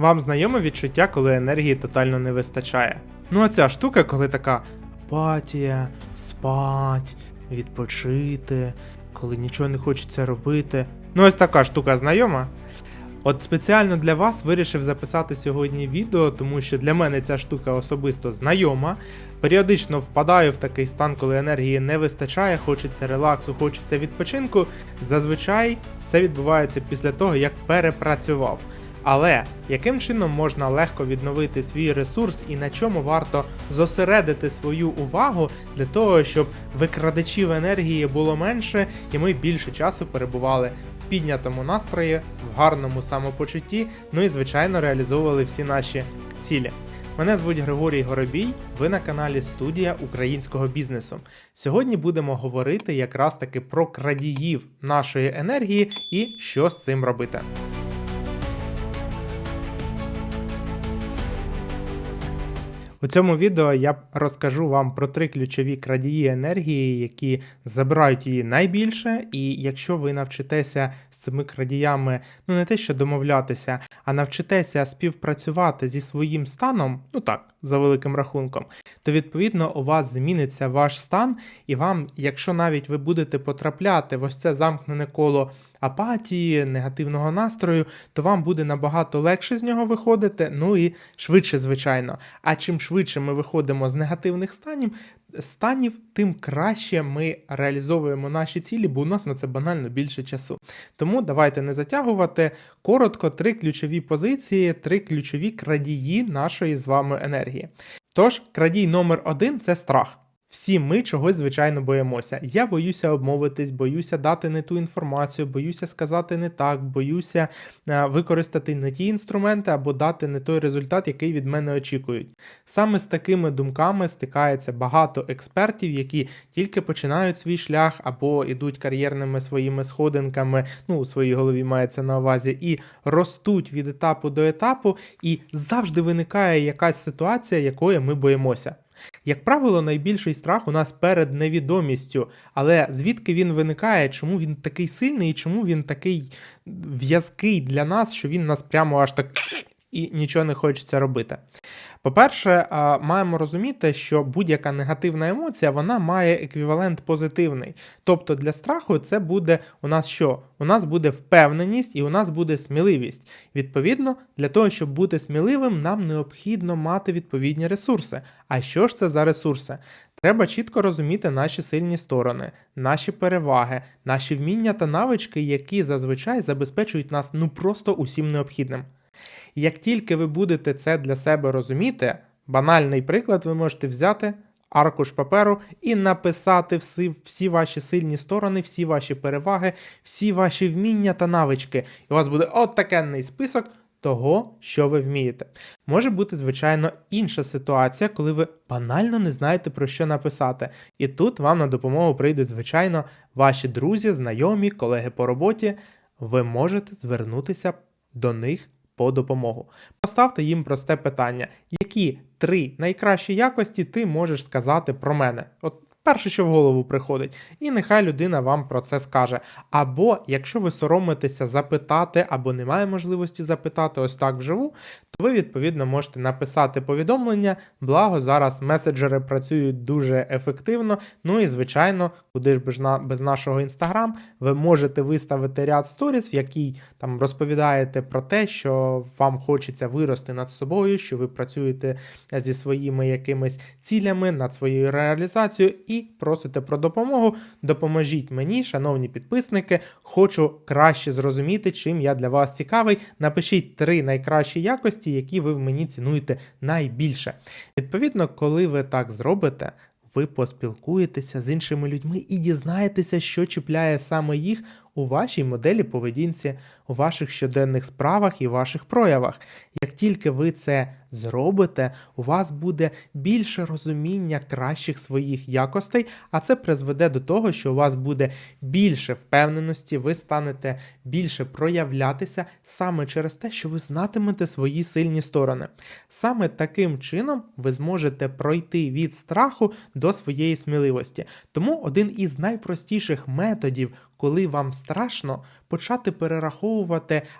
Вам знайоме відчуття, коли енергії тотально не вистачає. Ну а ця штука, коли така апатія, спать, відпочити, коли нічого не хочеться робити. Ну ось така штука знайома. От спеціально для вас вирішив записати сьогодні відео, тому що для мене ця штука особисто знайома. Періодично впадаю в такий стан, коли енергії не вистачає, хочеться релаксу, хочеться відпочинку. Зазвичай це відбувається після того, як перепрацював. Але яким чином можна легко відновити свій ресурс і на чому варто зосередити свою увагу для того, щоб викрадачів енергії було менше, і ми більше часу перебували в піднятому настрої, в гарному самопочутті, ну і звичайно реалізовували всі наші цілі. Мене звуть Григорій Горобій, ви на каналі Студія українського бізнесу. Сьогодні будемо говорити якраз таки про крадіїв нашої енергії і що з цим робити. У цьому відео я розкажу вам про три ключові крадії енергії, які забирають її найбільше. І якщо ви навчитеся з цими крадіями, ну не те, що домовлятися, а навчитеся співпрацювати зі своїм станом, ну так, за великим рахунком, то відповідно у вас зміниться ваш стан, і вам, якщо навіть ви будете потрапляти в ось це замкнене коло апатії, негативного настрою, то вам буде набагато легше з нього виходити, ну і швидше, звичайно. А чим швидше ми виходимо з негативних станів, станів, тим краще ми реалізовуємо наші цілі, бо у нас на це банально більше часу. Тому давайте не затягувати. Коротко, три ключові позиції, три ключові крадії нашої з вами енергії. Тож, крадій номер один це страх. Всі ми чогось звичайно боїмося. Я боюся обмовитись, боюся дати не ту інформацію, боюся сказати не так, боюся е, використати не ті інструменти або дати не той результат, який від мене очікують. Саме з такими думками стикається багато експертів, які тільки починають свій шлях або йдуть кар'єрними своїми сходинками, ну у своїй голові мається на увазі, і ростуть від етапу до етапу, і завжди виникає якась ситуація, якої ми боїмося. Як правило, найбільший страх у нас перед невідомістю, але звідки він виникає, чому він такий сильний і чому він такий в'язкий для нас, що він нас прямо аж так і нічого не хочеться робити. По-перше, маємо розуміти, що будь-яка негативна емоція вона має еквівалент позитивний. Тобто для страху це буде у нас що? У нас буде впевненість і у нас буде сміливість. Відповідно, для того, щоб бути сміливим, нам необхідно мати відповідні ресурси. А що ж це за ресурси? Треба чітко розуміти наші сильні сторони, наші переваги, наші вміння та навички, які зазвичай забезпечують нас ну просто усім необхідним. Як тільки ви будете це для себе розуміти, банальний приклад ви можете взяти аркуш паперу і написати всі, всі ваші сильні сторони, всі ваші переваги, всі ваші вміння та навички. І у вас буде от такенний список того, що ви вмієте. Може бути, звичайно, інша ситуація, коли ви банально не знаєте про що написати. І тут вам на допомогу прийдуть, звичайно, ваші друзі, знайомі, колеги по роботі. Ви можете звернутися до них по допомогу. Поставте їм просте питання: які три найкращі якості ти можеш сказати про мене? От перше, що в голову приходить, і нехай людина вам про це скаже. Або якщо ви соромитеся запитати, або немає можливості запитати ось так вживу, то ви відповідно можете написати повідомлення. Благо зараз меседжери працюють дуже ефективно. Ну і звичайно, куди ж без, на, без нашого інстаграм, ви можете виставити ряд сторіс, в якій там розповідаєте про те, що вам хочеться вирости над собою, що ви працюєте зі своїми якимись цілями над своєю реалізацією, і просите про допомогу. Допоможіть мені, шановні підписники. Хочу краще зрозуміти, чим я для вас цікавий. Напишіть три найкращі якості, які ви в мені цінуєте найбільше. Відповідно, коли ви так зробите. Ви поспілкуєтеся з іншими людьми і дізнаєтеся, що чіпляє саме їх у вашій моделі поведінці, у ваших щоденних справах і ваших проявах. Як тільки ви це зробите, у вас буде більше розуміння кращих своїх якостей, а це призведе до того, що у вас буде більше впевненості, ви станете більше проявлятися саме через те, що ви знатимете свої сильні сторони. Саме таким чином ви зможете пройти від страху до своєї сміливості. Тому один із найпростіших методів, коли вам страшно, почати перераховувати,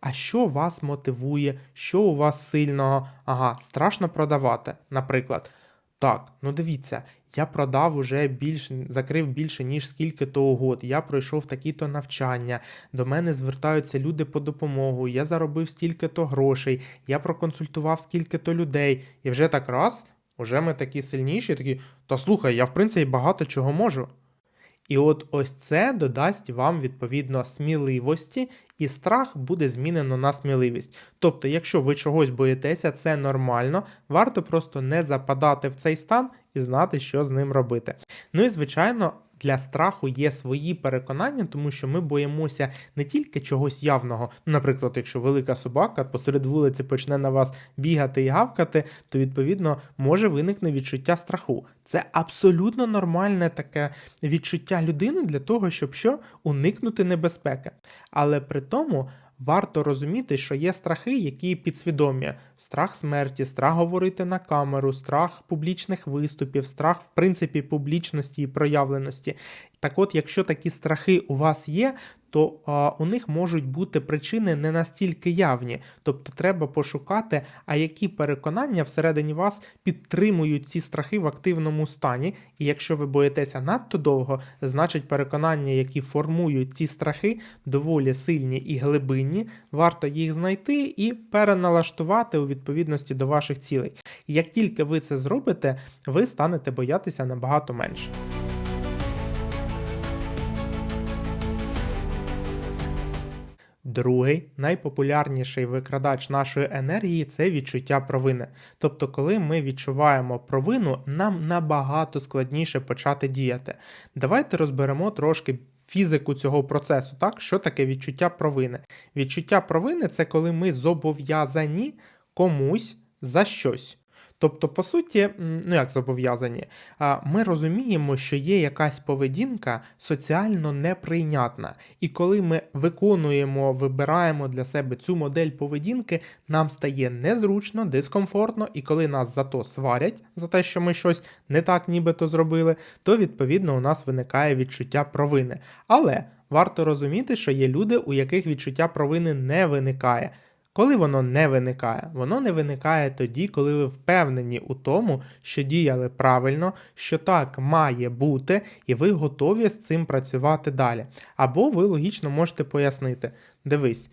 а що вас мотивує, що у вас сильного. Ага, страшно продавати, наприклад. Так, ну дивіться, я продав уже більше, закрив більше, ніж скільки то угод. Я пройшов такі-то навчання. До мене звертаються люди по допомогу. Я заробив стільки-то грошей, я проконсультував скільки-то людей. І вже так раз, уже ми такі сильніші, такі, та слухай, я в принципі багато чого можу. І от ось це додасть вам відповідно сміливості, і страх буде змінено на сміливість. Тобто, якщо ви чогось боїтеся, це нормально, варто просто не западати в цей стан і знати, що з ним робити. Ну і звичайно. Для страху є свої переконання, тому що ми боїмося не тільки чогось явного. Наприклад, якщо велика собака посеред вулиці почне на вас бігати і гавкати, то відповідно може виникне відчуття страху. Це абсолютно нормальне таке відчуття людини для того, щоб що уникнути небезпеки. Але при тому варто розуміти, що є страхи, які підсвідомі: страх смерті, страх говорити на камеру, страх публічних виступів, страх, в принципі, публічності і проявленості. Так от, якщо такі страхи у вас є, то а, у них можуть бути причини не настільки явні. Тобто треба пошукати, а які переконання всередині вас підтримують ці страхи в активному стані. І якщо ви боїтеся надто довго, значить переконання, які формують ці страхи, доволі сильні і глибинні, варто їх знайти і переналаштувати у відповідності до ваших цілей. Як тільки ви це зробите, ви станете боятися набагато менше. Другий найпопулярніший викрадач нашої енергії це відчуття провини. Тобто, коли ми відчуваємо провину, нам набагато складніше почати діяти. Давайте розберемо трошки фізику цього процесу. Так, що таке відчуття провини? Відчуття провини це коли ми зобов'язані комусь за щось. Тобто, по суті, ну як зобов'язані, ми розуміємо, що є якась поведінка соціально неприйнятна. І коли ми виконуємо, вибираємо для себе цю модель поведінки, нам стає незручно, дискомфортно, і коли нас за то сварять, за те, що ми щось не так нібито зробили, то відповідно у нас виникає відчуття провини. Але варто розуміти, що є люди, у яких відчуття провини не виникає. Коли воно не виникає? Воно не виникає тоді, коли ви впевнені у тому, що діяли правильно, що так має бути, і ви готові з цим працювати далі. Або ви логічно можете пояснити: дивись,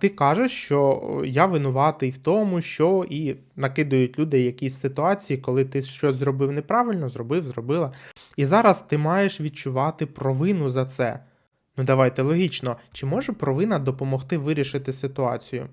ти кажеш, що я винуватий в тому, що і накидують люди якісь ситуації, коли ти щось зробив неправильно, зробив, зробила. І зараз ти маєш відчувати провину за це. Ну давайте логічно, чи може провина допомогти вирішити ситуацію?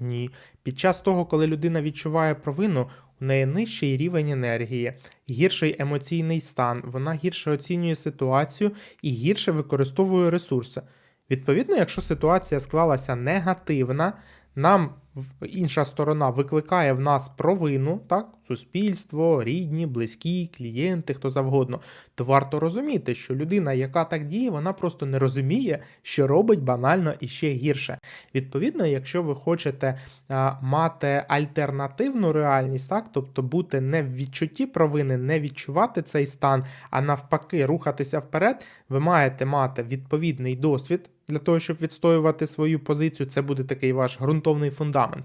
Ні. Під час того, коли людина відчуває провину, у неї нижчий рівень енергії, гірший емоційний стан, вона гірше оцінює ситуацію і гірше використовує ресурси. Відповідно, якщо ситуація склалася негативна, нам інша сторона викликає в нас провину, так, суспільство, рідні, близькі, клієнти, хто завгодно, то варто розуміти, що людина, яка так діє, вона просто не розуміє, що робить банально і ще гірше. Відповідно, якщо ви хочете а, мати альтернативну реальність, так, тобто бути не в відчутті провини, не відчувати цей стан, а навпаки, рухатися вперед, ви маєте мати відповідний досвід. Для того, щоб відстоювати свою позицію, це буде такий ваш ґрунтовний фундамент.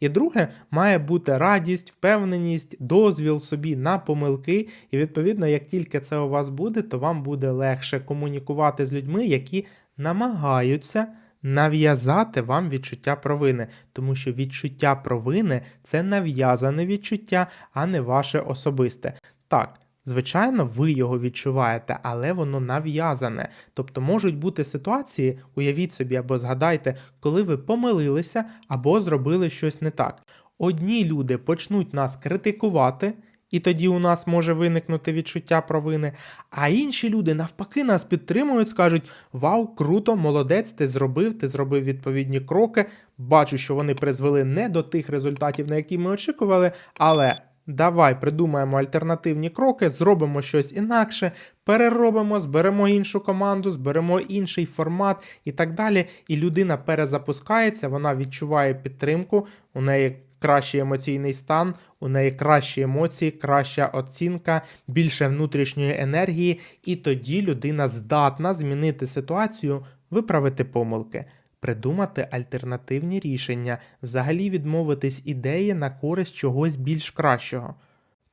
І друге, має бути радість, впевненість, дозвіл собі на помилки. І відповідно, як тільки це у вас буде, то вам буде легше комунікувати з людьми, які намагаються нав'язати вам відчуття провини, тому що відчуття провини це нав'язане відчуття, а не ваше особисте. Так. Звичайно, ви його відчуваєте, але воно нав'язане. Тобто можуть бути ситуації, уявіть собі або згадайте, коли ви помилилися або зробили щось не так. Одні люди почнуть нас критикувати, і тоді у нас може виникнути відчуття провини. А інші люди навпаки нас підтримують, скажуть: Вау, круто, молодець, ти зробив, ти зробив відповідні кроки. Бачу, що вони призвели не до тих результатів, на які ми очікували, але. Давай придумаємо альтернативні кроки, зробимо щось інакше, переробимо, зберемо іншу команду, зберемо інший формат і так далі. І людина перезапускається, вона відчуває підтримку, у неї кращий емоційний стан, у неї кращі емоції, краща оцінка, більше внутрішньої енергії, і тоді людина здатна змінити ситуацію, виправити помилки. придумати альтернативні рішення, взагалі відмовитись ідеї на користь чогось більш кращого.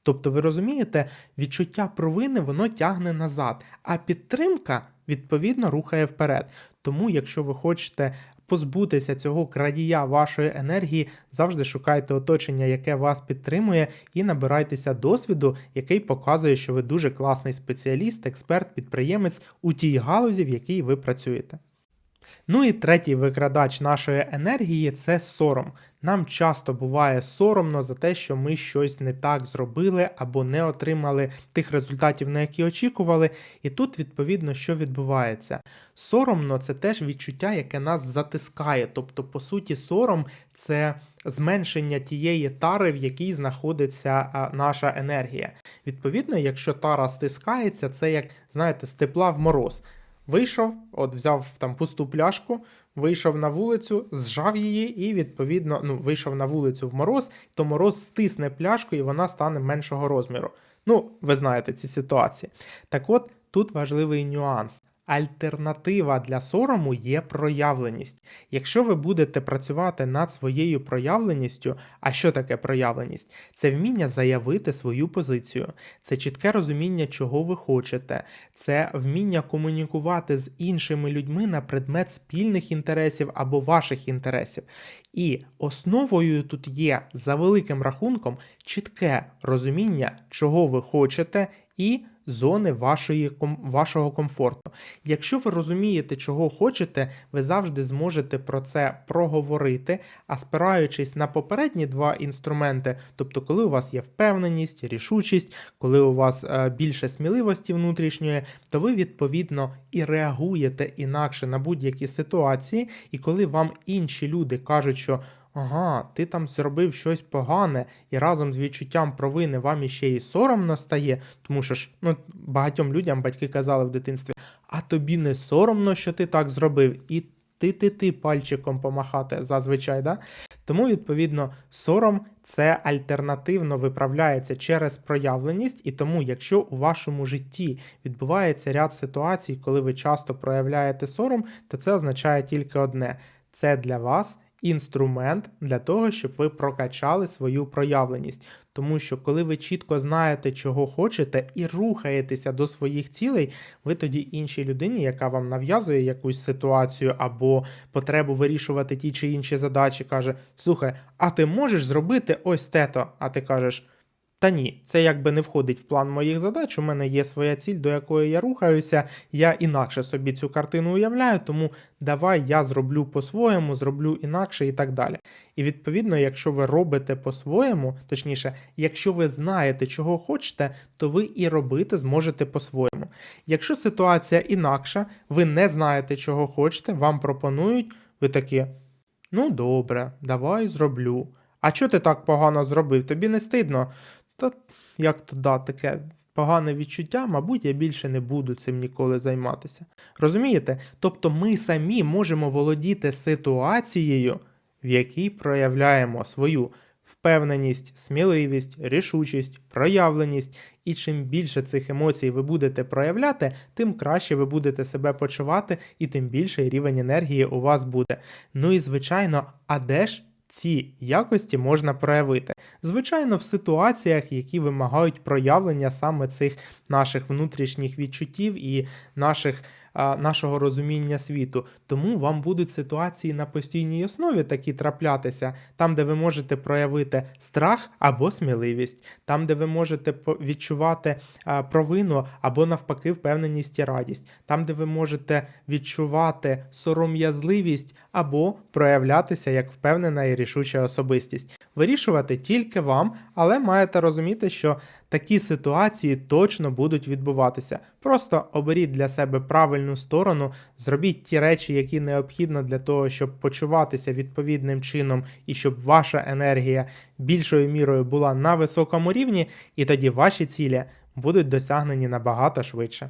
Тобто, ви розумієте, відчуття провини воно тягне назад, а підтримка відповідно рухає вперед. Тому, якщо ви хочете позбутися цього крадія вашої енергії, завжди шукайте оточення, яке вас підтримує, і набирайтеся досвіду, який показує, що ви дуже класний спеціаліст, експерт, підприємець у тій галузі, в якій ви працюєте. Ну і третій викрадач нашої енергії це сором. Нам часто буває соромно за те, що ми щось не так зробили або не отримали тих результатів, на які очікували. І тут, відповідно, що відбувається. Соромно це теж відчуття, яке нас затискає. Тобто, по суті, сором це зменшення тієї тари, в якій знаходиться наша енергія. Відповідно, якщо тара стискається, це як, знаєте, з тепла в мороз. Вийшов, от взяв там пусту пляшку, вийшов на вулицю, зжав її, і відповідно ну, вийшов на вулицю в мороз, то мороз стисне пляшку і вона стане меншого розміру. Ну, ви знаєте ці ситуації. Так от тут важливий нюанс. Альтернатива для сорому є проявленість. Якщо ви будете працювати над своєю проявленістю, а що таке проявленість? Це вміння заявити свою позицію, це чітке розуміння, чого ви хочете, це вміння комунікувати з іншими людьми на предмет спільних інтересів або ваших інтересів. І основою тут є за великим рахунком чітке розуміння, чого ви хочете, і зони вашої, вашого комфорту. Якщо ви розумієте, чого хочете, ви завжди зможете про це проговорити, а спираючись на попередні два інструменти, тобто, коли у вас є впевненість, рішучість, коли у вас е, більше сміливості внутрішньої, то ви відповідно і реагуєте інакше на будь-які ситуації, і коли вам інші люди кажуть, що Ага, ти там зробив щось погане, і разом з відчуттям провини вам іще і соромно стає, тому що ж ну, багатьом людям батьки казали в дитинстві, а тобі не соромно, що ти так зробив, і ти-ти-ти пальчиком помахати зазвичай. да? Тому, відповідно, сором це альтернативно виправляється через проявленість, і тому, якщо у вашому житті відбувається ряд ситуацій, коли ви часто проявляєте сором, то це означає тільки одне: це для вас інструмент для того, щоб ви прокачали свою проявленість. Тому що, коли ви чітко знаєте, чого хочете, і рухаєтеся до своїх цілей, ви тоді іншій людині, яка вам нав'язує якусь ситуацію або потребу вирішувати ті чи інші задачі, каже: Слухай, а ти можеш зробити ось тето? А ти кажеш. Та ні, це якби не входить в план моїх задач. У мене є своя ціль, до якої я рухаюся. Я інакше собі цю картину уявляю, тому давай я зроблю по-своєму, зроблю інакше і так далі. І відповідно, якщо ви робите по-своєму, точніше, якщо ви знаєте, чого хочете, то ви і робити зможете по-своєму. Якщо ситуація інакша, ви не знаєте, чого хочете, вам пропонують, ви такі, ну добре, давай зроблю. А чого ти так погано зробив? Тобі не стидно? Та як то да, таке погане відчуття, мабуть, я більше не буду цим ніколи займатися. Розумієте? Тобто ми самі можемо володіти ситуацією, в якій проявляємо свою впевненість, сміливість, рішучість, проявленість, і чим більше цих емоцій ви будете проявляти, тим краще ви будете себе почувати, і тим більший рівень енергії у вас буде. Ну і звичайно, а де ж? Ці якості можна проявити. Звичайно, в ситуаціях, які вимагають проявлення саме цих наших внутрішніх відчуттів і наших нашого розуміння світу. Тому вам будуть ситуації на постійній основі такі траплятися, там, де ви можете проявити страх або сміливість, там, де ви можете відчувати провину або навпаки впевненість і радість, там, де ви можете відчувати сором'язливість або проявлятися як впевнена і рішуча особистість. Вирішувати тільки вам, але маєте розуміти, що такі ситуації точно будуть відбуватися. Просто оберіть для себе правильну сторону, зробіть ті речі, які необхідно для того, щоб почуватися відповідним чином і щоб ваша енергія більшою мірою була на високому рівні, і тоді ваші цілі будуть досягнені набагато швидше.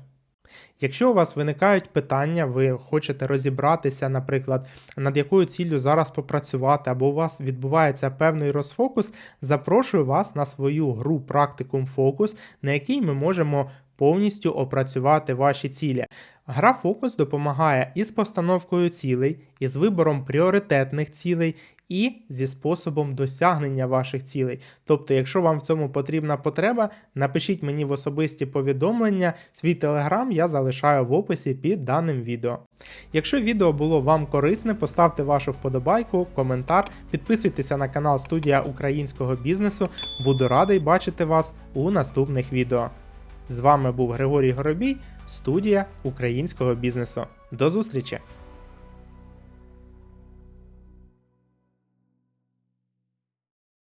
Якщо у вас виникають питання, ви хочете розібратися, наприклад, над якою ціллю зараз попрацювати, або у вас відбувається певний розфокус, запрошую вас на свою гру Практикум Фокус, на якій ми можемо повністю опрацювати ваші цілі. Гра Фокус допомагає із постановкою цілей, із вибором пріоритетних цілей і зі способом досягнення ваших цілей. Тобто, якщо вам в цьому потрібна потреба, напишіть мені в особисті повідомлення. Свій телеграм я залишаю в описі під даним відео. Якщо відео було вам корисне, поставте вашу вподобайку, коментар, підписуйтеся на канал Студія українського бізнесу. Буду радий бачити вас у наступних відео. З вами був Григорій Горобій, студія українського бізнесу. До зустрічі!